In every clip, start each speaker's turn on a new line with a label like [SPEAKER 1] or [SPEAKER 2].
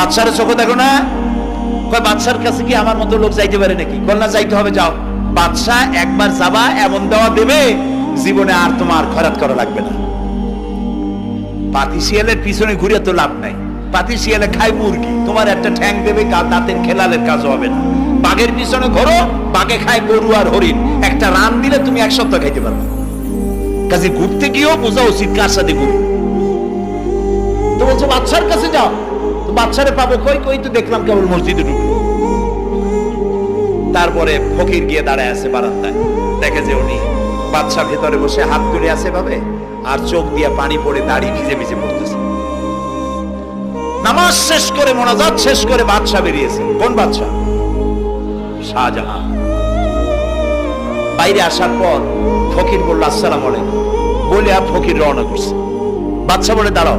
[SPEAKER 1] বাচ্চারে চোখে দেখো না? কয়, বাচ্চার কাছে কি আমার মতো লোক যাইতে পারে নাকি? না, যাইতে হবে, যাও। বাচ্চা একবার যাবা, এমন দেওয়া দেবে, জীবনে আর তোমার খরাত করা লাগবে না। পাতি শিয়ালের পিছনে ঘুরে তো লাভ নাই। পাতি শিয়ালে খায় মুরগি। তোমার একটা ঠ্যাং দেবে দাঁতের খেলালের কাজ হবে না। বাঘের পিছনে ঘোরো, বাঘে খায় গরু আর হরিণ। একটা রান দিলে তুমি এক সপ্তাহ খাইতে পারবে। কাজে ঘুরতে গিয়েও বোঝা উচিত কার সাথে ঘুরি। তো বলছো, বাচ্চার কাছে যাও। বাচ্চারে পাবো কই? কই তো দেখলাম কেবল মসজিদে ঢুকলো। তারপরে ফকির গিয়ে দাঁড়ায় আছে বারান্দায়। দেখে যে উনি বাচ্চা ভেতরে বসে হাত তুলে আছে ভাবে আর চোখ দিয়ে পানি পড়ে দাড়ি ভিজে ভিজে পড়তেছে। নামাজ শেষ করে, মোনাজাত শেষ করে বাদশা বেরিয়েছে। কোন বাদশা শাহজাহান। বাইরে আসার পর ফকির বলল, আসসালাম আলাইকুম। বলে আর ফকির রওনা করছে। বাচ্চা বলে, দাঁড়াও।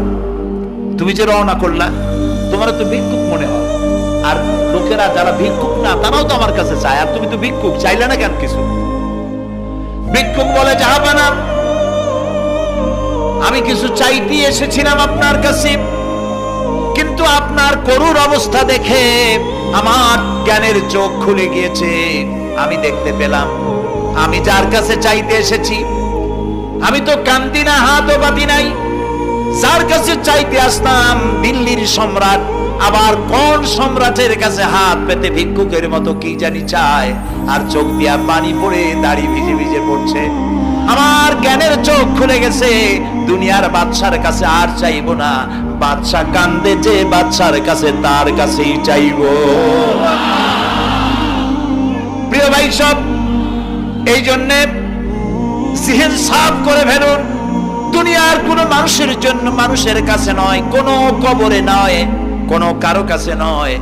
[SPEAKER 1] তুমি যে রওনা করলা তোমার তো ভিক্ষুক মনে হয়। আর লোকেরা যারা ভিক্ষুক না, তারাও তো আমার কাছে চায়। আর তুমি তো ভিক্ষুক, চাইলে না কেন কিছু? ভিক্ষুক বলে যাহাবা না আমি কিছু চাইতে এসেছিলাম আপনার কাছে, কিন্তু আপনার করুর অবস্থা দেখে আমার জ্ঞানের চোখ খুলে গিয়েছে। আমি দেখতে পেলাম, আমি যার কাছে চাইতে এসেছি, আমি তো কান্দি না, হাতও বাঁধি নাই যার কাছে চাইতে আসতাম দিল্লির সম্রাট, আবার কোন সম্রাটের কাছে হাত পেতে ভিক্ষুকের মতো কি জানি চায়? আর চোখ দিয়া পানি পড়ে দাড়ি ভিজে ভিজে পড়ছে। আমার জ্ঞানের চোখ খুলে গেছে, দুনিয়ার বাদশার কাছে আর চাইব না। বাদশা কান্দে যে বাদশার কাছে তার কাছেই চাইব। প্রিয় ভাই সব, এই জন্যে সিহেন সাফ করে ফেলুন। দুনিয়ার কোনো মানুষের জন্য মানুষের কাছে নয় কোনো কবরে নয় কোনো কারও কাছে নয়।